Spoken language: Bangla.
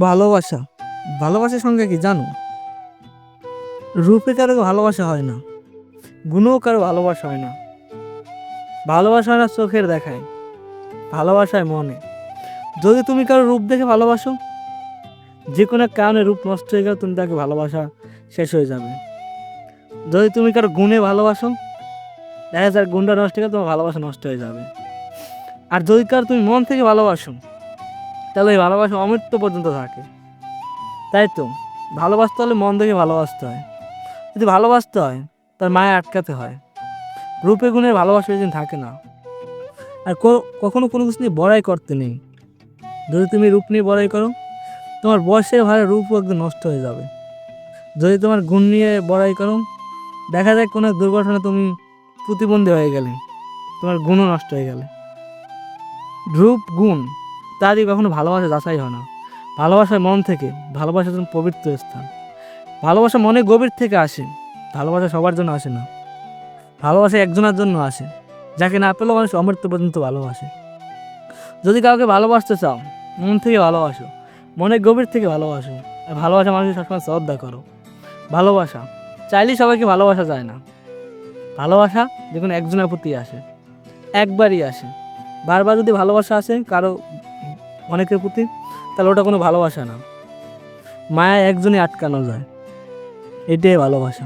ভালোবাসা। ভালোবাসার সঙ্গে কি জানো? রূপে কারও ভালোবাসা হয় না। গুণও কারও ভালোবাসা হয় না। ভালোবাসা হয় না চোখের দেখায়। ভালোবাসায় মনে। যদি তুমি কারও রূপ দেখে ভালোবাসো যে কোনো কারণে রূপ নষ্ট হয়ে গেলে তুমি তাকে ভালোবাসা শেষ হয়ে যাবে। যদি তুমি কারও গুণে ভালোবাসো, দেখা যায় গুণটা নষ্ট হয়ে গেলে তোমার ভালোবাসা নষ্ট হয়ে যাবে। আর যদি কারও তুমি মন থেকে ভালোবাসো তাহলে এই ভালোবাসা অমৃত্য পর্যন্ত থাকে। তাই তো? ভালোবাসতে হলে মন থেকে ভালোবাসতে হয়। যদি ভালোবাসতে হয়, তার মায়ে আটকাতে হয়। রূপে গুণে ভালোবাসা যেদিন থাকে না। আর কখনো কোনো কিছু নিয়ে বড়াই করতে নেই। যদি তুমি রূপ নিয়ে বড়াই করো, তোমার বয়সের ভারে রূপও একদম নষ্ট হয়ে যাবে। যদি তোমার গুণ নিয়ে বড়াই করো, দেখা যায় কোনো দুর্ঘটনা তুমি প্রতিবন্ধী হয়ে গেলে। তোমার গুণও নষ্ট হয়ে গেলে। রূপ, গুণ তা দিয়ে কখনো ভালোবাসা যাচাই হয় না। ভালোবাসার মন থেকে, ভালোবাসা একজন পবিত্র স্থান। ভালোবাসা মনে গভীর থেকে আসে, ভালোবাসা সবার জন্য আসে না। ভালোবাসা একজনের জন্য আসে, যাকে না পেলেও মানুষ অমৃত্য পর্যন্ত ভালোবাসে। যদি কাউকে ভালোবাসতে চাও, মন থেকে ভালোবাসো মনের গভীর থেকে ভালোবাসো, আর ভালোবাসা মানুষের সবসময় শ্রদ্ধা করো। ভালোবাসা, চাইলেই সবাইকে ভালোবাসা যায় না। ভালোবাসা যে কোনো একজনের প্রতি আসে, একবারই আসে। বারবার যদি ভালোবাসা আসে, কারও অনেকের প্রতি তাহলে ওটা কোনো ভালোবাসা না। মায়া একজনে আটকানো যায়। এটাই ভালোবাসা।